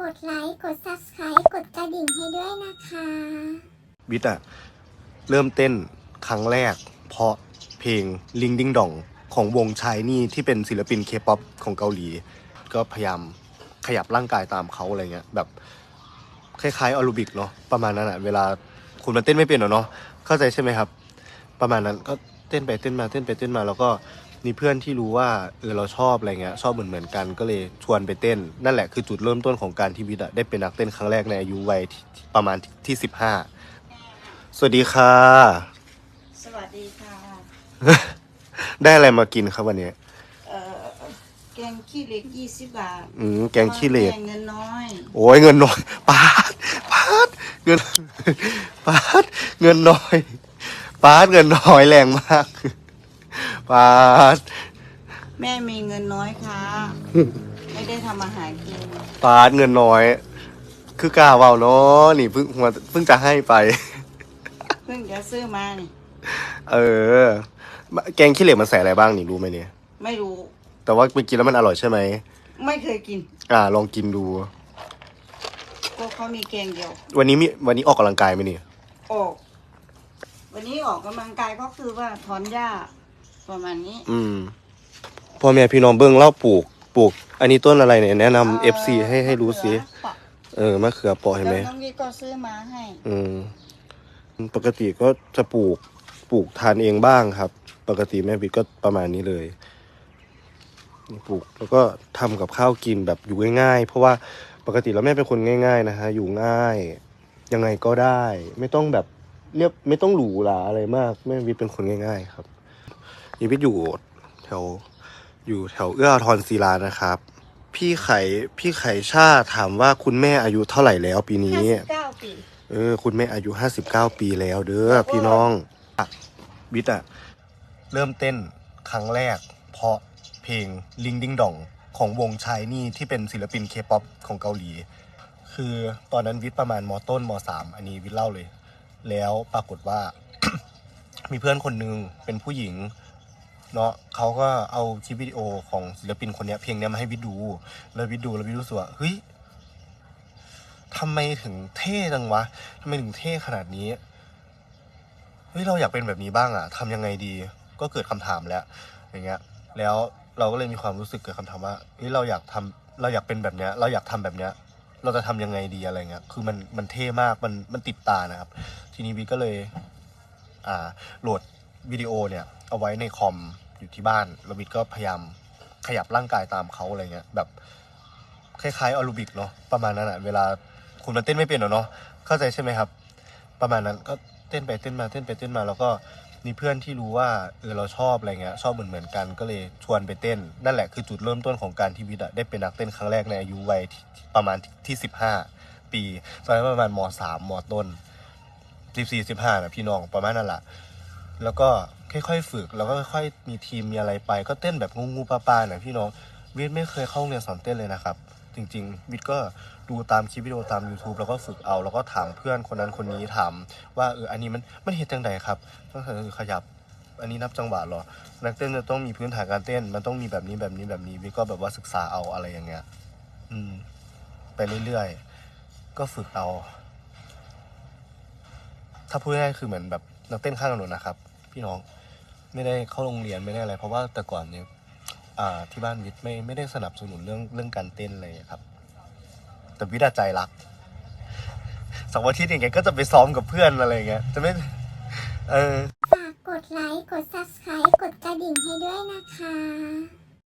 กดไลค์ กด Subscribe กดกระดิ่งให้ด้วยนะคะบิดอะเริ่มเต้นครั้งแรก เพราะเพลงลิงดิงดองของวงชายนี่ที่เป็นศิลปินเคป๊อปของเกาหลี ก็พยายามขยับร่างกายตามเขาอะไรเงี้ยแบบคล้ายๆออรูบิกเนาะประมาณนั้นอะเวลาคุณมันเต้นไม่เป็นหรอเนาะเข้าใจใช่ไหมครับ ประมาณนั้นก็เต้นไปเต้นมาเต้นไปเต้นมาแล้วก็ มีเพื่อนที่รู้ว่าเออเราชอบอะไรเงี้ยชอบเหมือนเหมือนๆกันก็เลยชวนไปเต้น นั่นแหละคือจุดเริ่มต้นของการที่วิทย์อะได้เป็นนักเต้นครั้งแรกในอายุวัยที่ประมาณที่สิบห้าสวัสดีค่ะ สวัสดีค่ะ ได้อะไรมากินครับวันนี้เอ่อแกงขี้เหล็กยี่สิบบาทอืมแกงขี้เหล็กแกงเงินน้อย โอ้ยเงินน้อยปาดปาดเงินปาดเงินน้อยปาดเงินน้อยแรงมาก ปาดแม่มีเงินน้อยค่ะ ไม่ได้ทำอาหารกินปาดเงินน้อย คือกล้าเบาเนาะนี่เพิ่งหัวเพิ่งจะให้ไป เพิ่งจะซื้อมานี่เออ แกงขี้เหล็กมันใส่อะไรบ้างนี่รู้ไหมเนี่ย ไม่รู้ แต่ว่าไปกินแล้วมันอร่อยใช่ไหม ไม่เคยกิน อ่า ลองกินดู ก็เขามีแกงเดียว วันนี้มีวันนี้ออกกำลังกายไหมเนี่ย ออก วันนี้ออกกำลังกายก็คือว่าถอนหญ้า ประมาณนี้ อืมพ่อแม่พี่น้องเบิ้งเล่าปลูกปลูก อันนี้ต้นอะไรเนี่ยแนะนำเอฟซีให้ให้รู้สิเออมะเขือเปอเห็นไหมแล้วน้องวิก็ซื้อมาให้อืม ปกติก็จะปลูกปลูกทานเองบ้างครับ ปกติแม่วิทย์ก็ประมาณนี้เลยนี่ปลูกแล้วก็ทำกับข้าวกินแบบอยู่ง่ายๆ เพราะว่าปกติแล้วแม่เป็นคนง่าย ๆ นะฮะอยู่ง่าย ยังไงก็ได้ ไม่ต้องแบบเรียบไม่ต้องหรูหราอะไรมาก แม่วิทย์เป็นคนง่าย ๆ ครับ นี่วิทย์อยู่แถวอยู่แถวเอื้ออาทรศิลานะครับ พี่ไข่พี่ไข่ชาถามว่าคุณแม่อายุเท่าไหร่แล้วปีนี้ห้าสิบเก้าปีเออ คุณแม่อายุห้าสิบเก้าปีแล้วเด้อพี่น้องอะวิทย์อะเริ่มเต้นครั้งแรก เพราะเพลงลิงดิงดองของวงชายนี่ที่เป็นศิลปินเคป๊อปของเกาหลี คือตอนนั้นวิทย์ประมาณมต้นมสามอันนี้วิทย์เล่าเลย แล้วปรากฏว่า มีเพื่อนคนหนึงเป็นผู้หญิง เนาะเขาก็เอาคลิปวิดีโอของศิลปินคนเนี้ยเพลงเนี้ยมาให้วิดูแล้ววิดูแล้ววิทย์รู้สึกว่าเฮ้ยทำไมถึงเท่จังวะทำไมถึงเท่ขนาดนี้เฮ้ยเราอยากเป็นแบบนี้บ้างอะทำยังไงดี ก็เกิดคำถามแล้ว อย่างเงี้ย แล้วเราก็เลยมีความรู้สึกเกิดคำถามว่าเฮ้ยเราอยากทำเราอยากเป็นแบบเนี้ย เราอยากทำแบบเนี้ย เราจะทำยังไงดีอะไรเงี้ย คือมันมันเท่มาก มันมันติดตานะครับ ทีนี้วิก็เลย อ่าโหลด วิดีโอเนี่ยเอาไว้ในคอมอยู่ที่บ้านแล้ววิทย์ก็พยายามขยับร่างกายตามเขาอะไรเงี้ยแบบคล้ายๆออรูบิกเนาะประมาณนั้นอะเวลาคุณมันเต้นไม่เป็นหรอเนาะเข้าใจใช่ไหมครับ ประมาณนั้นก็เต้นไปเต้นมาเต้นไปเต้นมาแล้วก็มีเพื่อนที่รู้ว่าเออเราชอบอะไรเงี้ยชอบเหมือนเหมือนๆกันก็เลยชวนไปเต้น นั่นแหละคือจุดเริ่มต้นของการที่วิทย์อะได้เป็นนักเต้นครั้งแรกในอายุวัยประมาณที่สิบห้าปีตอนนั้นประมาณมสามมต้นสิบสี่สิบห้านะพี่น้องประมาณนั้นแหละ แล้วก็ค่อยๆฝึก แล้วก็ค่อยๆมีทีมมีอะไรไป ก็เต้นแบบงูงูปลาปลาๆนะพี่น้องวิทย์ไม่เคยเข้าโรงเรียนสอนเต้นเลยนะครับ จริงๆ วิทย์ก็ดูตามคลิปวิดีโอตาม YouTube แล้วก็ฝึกเอา แล้วก็ถามเพื่อนคนนั้นคนนี้ถาม ว่าเอออันนี้มันมันเหตุจังใดครับต้องขยับ อันนี้นับจังหวะหรอ นักเต้นจะต้องมีพื้นฐานการเต้น มันต้องมีแบบนี้แบบนี้แบบนี้วิทย์ก็แบบว่าศึกษาเอาอะไรอย่างเงี้ย อืม ไปเรื่อยๆ ก็ฝึกเอา ถ้าพูดง่ายๆคือเหมือนแบบนักเต้นข้างถนนนะครับ พี่น้องไม่ได้เข้าโรงเรียนไม่ได้อะไร เพราะว่าแต่ก่อนเนี่ยที่บ้านวิทย์ไม่ไม่ได้สนับสนุนเรื่องเรื่องการเต้นเลยครับ แต่วิทย์ใจรักสองวันที่อย่างเงี้ยก็จะไปซ้อมกับเพื่อนอะไรเงี้ยจะไม่เออฝากกดไลค์กด Subscribe กดกระดิ่งให้ด้วยนะคะ